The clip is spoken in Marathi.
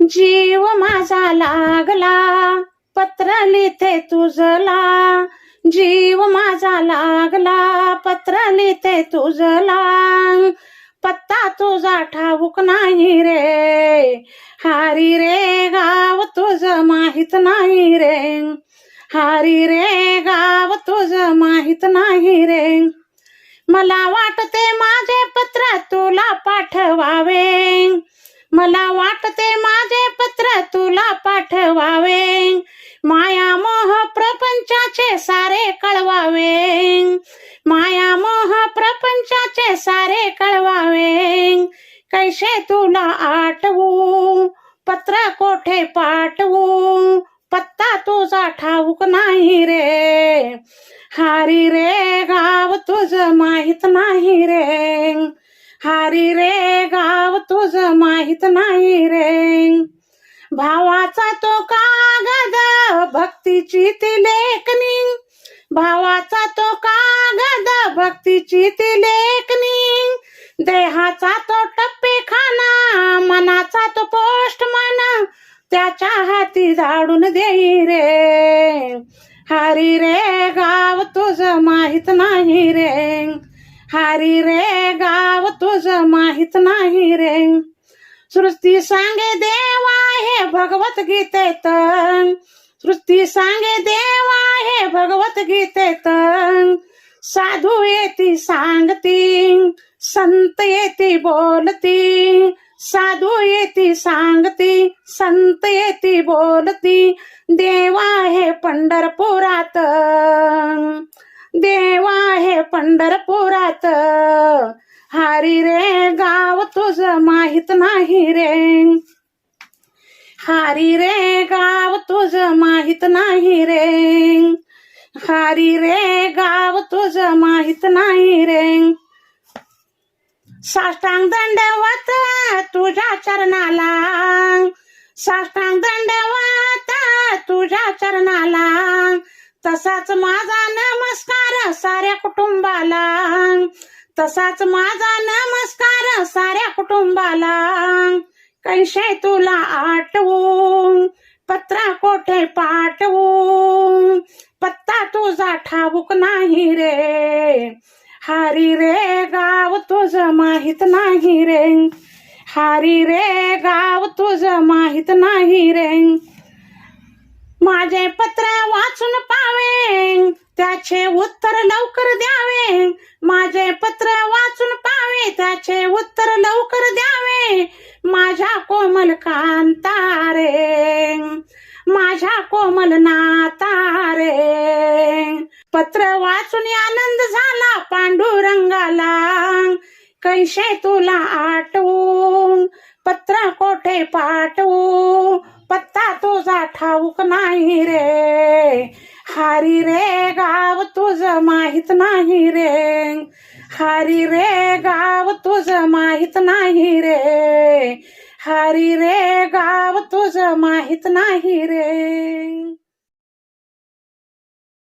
जीव माझा लागला पत्र लिथे तुझला. जीव माझा लागला पत्र लिहिते तुझला. पत्ता तुझा ठाऊक नाही रे हारी रे गाव तुझ माहीत नाही रे. हारी रे गाव तुझ माहीत नाही रे. मला वाटते माझे पत्र तुला पाठवावे. मला वाटते माझे पत्र तुला पाठवावे. माया मोह प्रपंचाचे सारे कळवावे. माया मोह प्रपंचाचे सारे कळवावे. कैसे तुला आठवू? पत्र कोठे पाठवू? पत्ता तुझा ठाऊक नाही रे. हारी रे गाव तुझ माहीत नाही रे. हारी रे तुझ माहीत नाही रे. भावाचा तो कागद भक्तीची ती लेखनी भावाचा तो कागद भक्तीची ती लेखनी देहाचा तो टप्पे खाना मनाचा तो पोस्ट पोस्टमन. त्याच्या हाती झाडून देई रे. हरी रे गाव तुझ माहीत नाही रे. हारी रे गाव तुझं माहीत नाही रे. सृष्टी सांगे देवा हे भगवत गीतेत सृष्टी सांगे देवा हे भगवत गीतेत साधू येती सांगती संत येती बोलती. साधू येती सांगती संत येती बोलती. देवा हे पंढरपुरात देवा हे पंढरपुरात. हारी रे गाव तुझ माहीत नाही रे. हारी रे गाव तुझ माहीत नाही रे. हारी रे गाव तुझ माहीत नाही रे. साष्टांग दंडवत तुझ्या चरणाला. साष्टांग दंडवत तुझ्या चरणाला. तसाच माझा नमस्कार साऱ्या कुटुंबाला. तसाच माझा नमस्कार साऱ्या कुटुंबाला. कैसे तुला आठवू? पत्रा कोठे पाठवू? पत्ता तुझा ठाऊक नाही रे. हारी रे गाव तुझ माहीत नाही रे. हारी रे गाव तुझ माहीत नाही रे. माझे पत्र वाचून त्याचे उत्तर लवकर द्यावे माझे पत्र वाचून पावे. त्याचे उत्तर लवकर द्यावे. माझ्या कोमल कांतारे. माझ्या कोमल नातारे. पत्र वाचून आनंद झाला पांडुरंगाला. कैसे तुला आठवू? पत्र कोठे पाठवू? पत्ता तुझा ठाऊक नाही रे. माहीत नाही रे. हरी रे गाव तुझ माहीत नाही रे. हरी रे गाव तुझ माहीत नाही रे.